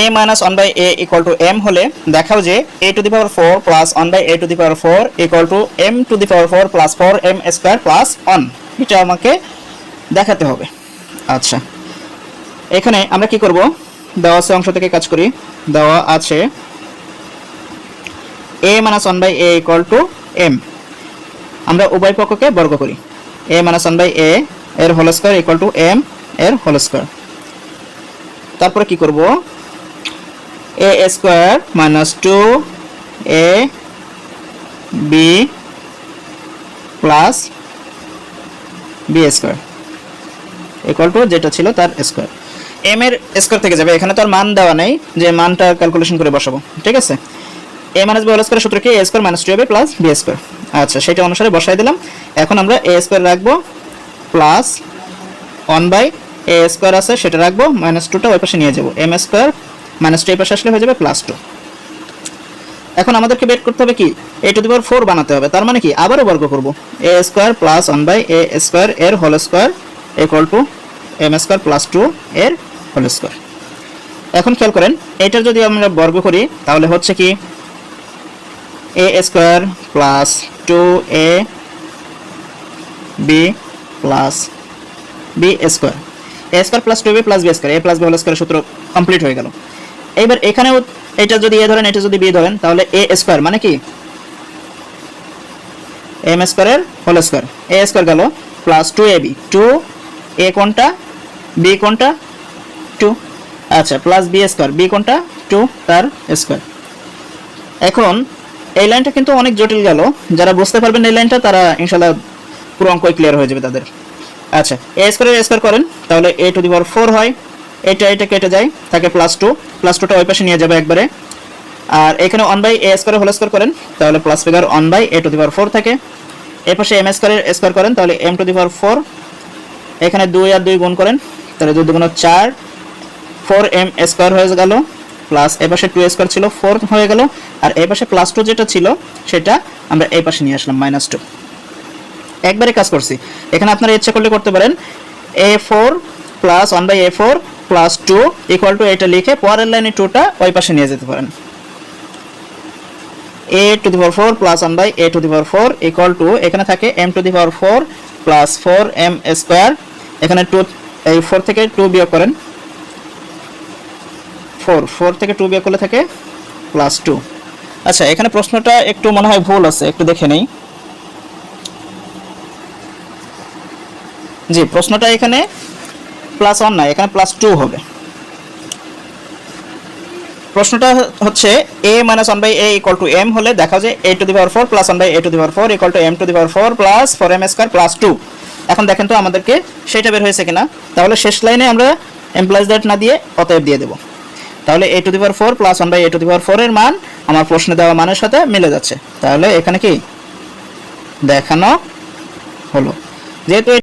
A minus one by A equal to M হলে দেখাও যে A to the power four plus one by A to the power four equal to M to the power four plus four M square plus one এটা আমাকে দেখাতে হবে। আচ্ছা। এখানে আমরা কি করব? দেওয়া আছে অংশ থেকে কাজ করি। দেওয়া আছে A minus one by A equal to M আমরা উভয় পক্ষকে বর্গ করি। A minus one by A এর whole square equal to M এর হোল স্কোয়ার তারপরে কি করব? A square minus two A B plus B square equal to যেটা ছিল তার স্কোয়ার এম এর স্কোয়ার থেকে যাবে। এখানে তো আর মান দেওয়া নেই। যে মানটা ক্যালকুলেশন করে বসাবো। ঠিক আছে? A minus B whole square সূত্র কি? A square minus two A plus B square আচ্ছা সেটা অনুসারে বসাই দিলাম। এখন আমরা এ স্কোয়ার রাখব plus one by A square আছে, সেটা রাখব। মাইনাস টুটা ওই পাশে নিয়ে যাব। এম স্কোয়ার মাইনাস টু এই পাশে আসলে হয়ে যাবে প্লাস টু এখন আমাদেরকে বের করতে হবে কি? এ টু দি পাওয়ার ফোর বানাতে হবে। তার মানে কি? আবারও বর্গ করব। A square plus one by A square এর whole square equal to M square plus two এর হোল স্কোয়ার এখন খেয়াল করেন, এটার যদি আমরা বর্গ করি, তাহলে হচ্ছে কি? A square plus two A B plus B square A square plus two B plus B square A plus B whole square সূত্র কমপ্লিট হয়ে গেল। এইবার এখানেও এটা যদি এ ধরেন, এটা যদি বি ধরেন, তাহলে এ স্কোয়ার মানে কি? এম স্কোয়ারের হোল স্কোয়ার। এ স্কোয়ার গেল plus two A B. Two, A কোনটা? বি কোনটা? টু। আচ্ছা প্লাস বি স্কোয়ার। বি কোনটা? টু তার স্কোয়ার। এখন এই লাইনটা কিন্তু অনেক জটিল গেল। যারা বুঝতে পারবেন এই লাইনটা, তারা ইনশাল্লাহ পুরো অঙ্কই ক্লিয়ার হয়ে যাবে তাদের। আচ্ছা এ স্কোয়ার এ স্কোয়ার করেন, তাহলে A to the power four হয়। এটা এটা কেটে যায়, থাকে প্লাস টু প্লাস টুটা ওই পাশে নিয়ে যাবে একবারে। আর এখানে one by A square whole square করেন, তাহলে plus figure one by A to the power four থাকে। এ পাশে এম স্কোয়ারের স্কোয়ার করেন, তাহলে M to the power four এখানে দুই আর দুই গুণ করেন, তাহলে দুই দুগুণ চার ফোর এম স্কোয়ার হয়ে গেল। প্লাস এ পাশে টু স্কোয়ার ছিল ফোর হয়ে গেল। আর এ পাশে প্লাস টু যেটা ছিল, সেটা আমরা এই পাশে নিয়ে আসলাম মাইনাস টু একবারে কাজ করছি। এখানে আপনারা ইচ্ছা করলে করতে পারেন A four plus one by A four plus two equal to এটা লিখে পরের লাইনে টুটা ওই পাশে নিয়ে যেতে পারেন। A to the power four plus one by A to the power four equal to এখানে থাকে M to the power four plus four M square এখানে টু এই ফোর থেকে টু বিয়োগ করেন। ফোর ফোর থেকে টু বিয়োগ করলে থাকে প্লাস টু আচ্ছা এখানে প্রশ্নটা একটু মনে হয় ভুল আছে, একটু দেখে নেই। জি, প্রশ্নটা এখানে প্লাস ওয়ান না এখানে প্লাস টু হবে। প্রশ্নটা হচ্ছে A minus one by A to M হলে দেখা যায় A to the power four plus one by A to the power four equal to M to the power four plus four M square plus two এখন দেখেন তো আমাদেরকে সেটা বের হয়েছে কিনা। তাহলে শেষ লাইনে আমরা এমপ্লয়েজ দ্যাট না দিয়ে অতএব দিয়ে দেবো। তাহলে A to the power four plus one by A to the power four এর মান আমার প্রশ্নে দেওয়া মানের সাথে মিলে যাচ্ছে। তাহলে এখানে কি? দেখানো হলো। যেহেতু